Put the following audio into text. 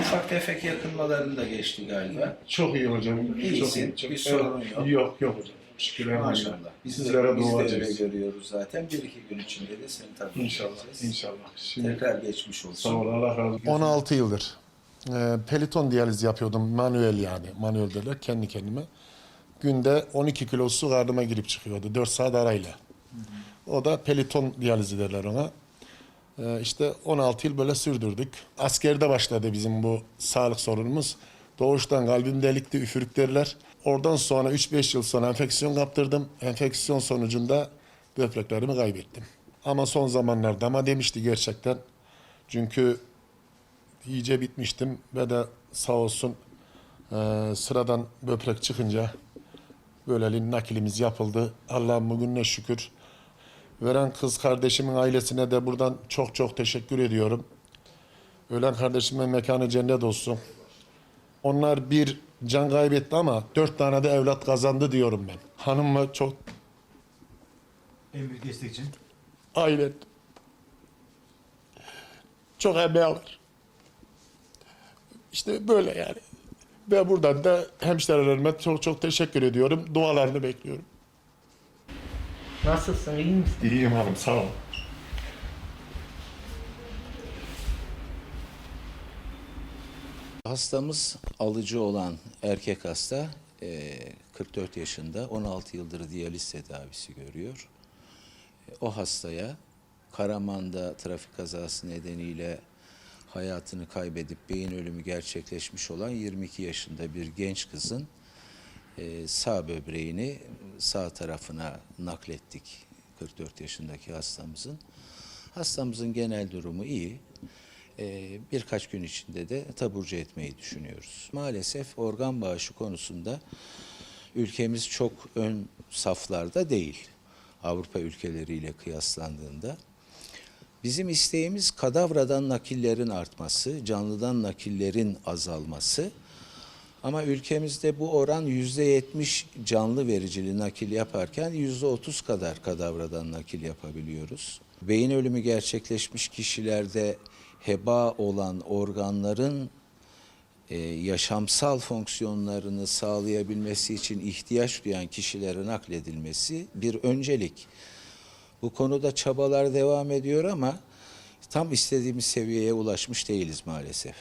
ufak tefek yakınmaların da geçti galiba. Çok iyi hocam. İyisin, Çok iyi. Çok bir sorun yok. Yok yok hocam. Şükür elhamdülillah. Maşallah. Biz de, Sizlere biz de öyle edeceğiz. görüyoruz zaten. Bir iki gün içinde de seni tabii İnşallah. edeceğiz. İnşallah. Şimdi Tekrar geçmiş olsun. sağ ol Allah razı olsun. 16 yıldır e, peliton diyaliz yapıyordum. Manuel yani. Manuel derler kendi kendime. Günde 12 kilo su karnıma girip çıkıyordu. 4 saat arayla. O da peliton diyalizi derler ona. E, işte 16 yıl böyle sürdürdük. Askerde başladı bizim bu sağlık sorunumuz. Doğuştan kalbim delikti, üfürük derler. Oradan sonra 3-5 yıl sonra enfeksiyon kaptırdım. Enfeksiyon sonucunda böbreklerimi kaybettim. Ama son zamanlarda ama demişti gerçekten. Çünkü iyice bitmiştim ve de sağ olsun e, sıradan böbrek çıkınca böyleliğin nakilimiz yapıldı. Allah'ım bugününe şükür. Veren kız kardeşimin ailesine de buradan çok çok teşekkür ediyorum. Ölen kardeşimin mekanı cennet olsun. Onlar bir can kaybetti ama dört tane de evlat kazandı diyorum ben. Hanımla çok En büyük destek için. Aynen. Çok emeği var. İşte böyle yani. Ve buradan da hemşirelerime çok çok teşekkür ediyorum. Dualarını bekliyorum. Nasılsın, iyi misin? İyiyim hanım sağ ol. Hastamız alıcı olan erkek hasta eee, 44 yaşında 16 yıldır diyaliz tedavisi görüyor. E, O hastaya Karaman'da trafik kazası nedeniyle hayatını kaybedip beyin ölümü gerçekleşmiş olan 22 yaşında bir genç kızın eee, sağ böbreğini sağ tarafına naklettik 44 yaşındaki hastamızın. Hastamızın genel durumu iyi. Ee, birkaç gün içinde de taburcu etmeyi düşünüyoruz. Maalesef organ bağışı konusunda ülkemiz çok ön saflarda değil Avrupa ülkeleriyle kıyaslandığında. Bizim isteğimiz kadavradan nakillerin artması, canlıdan nakillerin azalması. Ama ülkemizde bu oran yüzde yetmiş canlı vericili nakil yaparken yüzde otuz kadar kadavradan nakil yapabiliyoruz. Beyin ölümü gerçekleşmiş kişilerde heba olan organların e, yaşamsal fonksiyonlarını sağlayabilmesi için ihtiyaç duyan kişilere nakledilmesi bir öncelik. Bu konuda çabalar devam ediyor ama tam istediğimiz seviyeye ulaşmış değiliz maalesef.